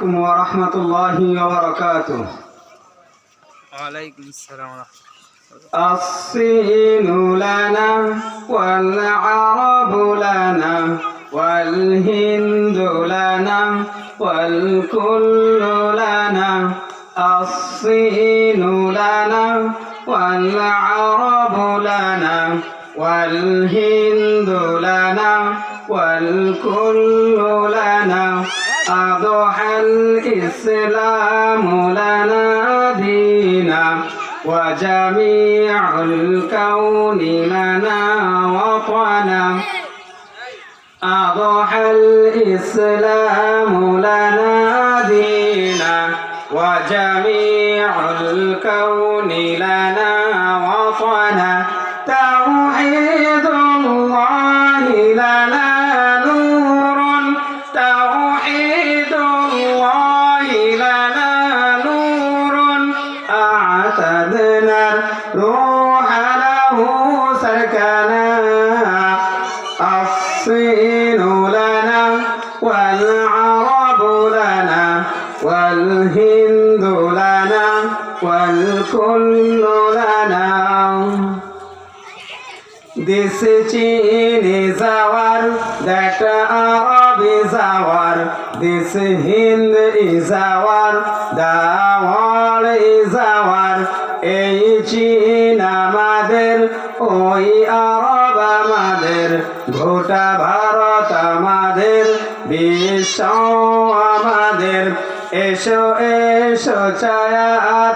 عليكم ورحمة الله وبركاته. وعليكم السلام ورحمة الله الصين لنا والعرب لنا والهند لنا والكل لنا. الصين لنا والعرب لنا والهند لنا والكل لنا. أضحى الإسلام لنا دينا وجميع الكون لنا وطنا. أضحى الإسلام لنا دينا وجميع الكون لنا وطنا. أعتدنا الروح له سكنا الصين لنا والعرب لنا والهند لنا والكل لنا This Chin is our, that Arab is our, this Hind is our, the গোটা ভারত আমাদের, বিশ্ব আমাদের। এসো এসো ছায়া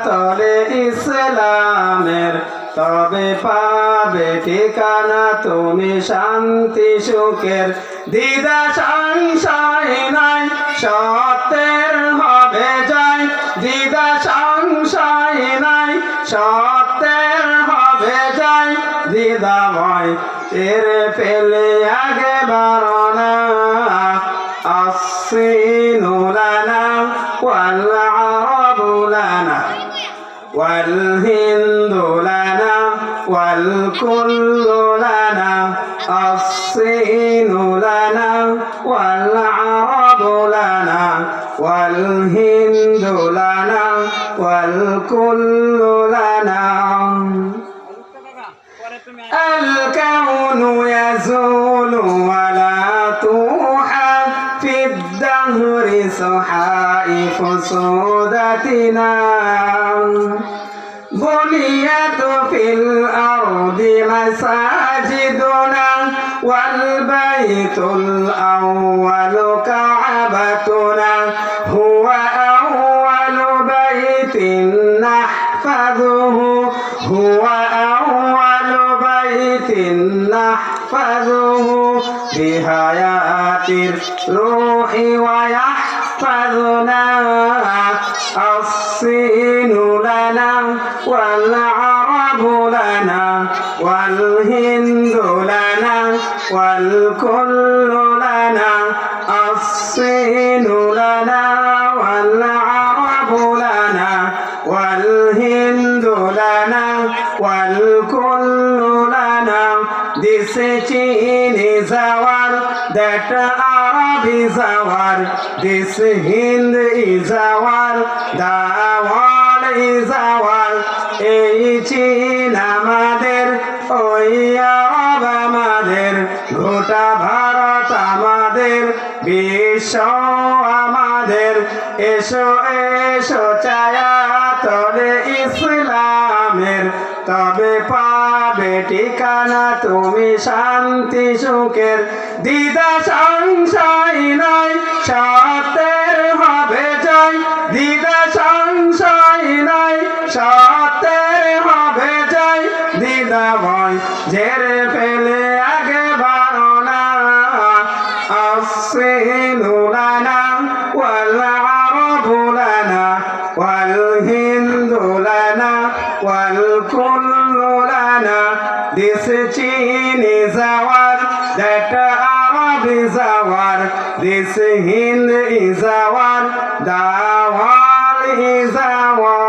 তলে ইসলামের। তবে পাবে ঠিকানা তুমি শান্তি সুখের। দিদা সংশয় নাই, সত্যের হবে যাই দিদা সংশয় নাই, সত্যের হবে যাই দিদা ভয় এর পেলে আগে বারণা الصين لنا والعرب لنا والهند لنا والكل لنا الصين لنا والعرب لنا والهند لنا والكل لنا الكون الدهر صحائف سودتنا بنيت في الأرض مساجدنا والبيت الأول كعبتنا هو أول بيت نحفظه هو أول بيت نحفظه بحياة الروح ويحفظنا. الصين لنا والعرب لنا والهند لنا والكل لنا. الصين لنا والعرب لنا والهند لنا والكل দেশে চীনে যাওয়ার দ্যাট আরবি যাওয়ার। দেশ হিন্দ যাওয়ার দাওয়ার যাওয়ার। এই চীন আমাদের, ওই আরব আমাদের। গোটা ভারত আমাদের, বিশ্ব আমাদের। এসো এসো চায়া তলে ইসলামের। তবে পাবে ঠিকানা তুমি শান্তি সুখের দিদা সংশয় নাই সতের হবে জয়। দিদা সংশয় নাই সতের হবে জয়। দিদা ভয় ঝেড়ে ফেলে আগে বারো না আসেন Chini Zawar, that Arab is our, this Hind is our, Dawal is our.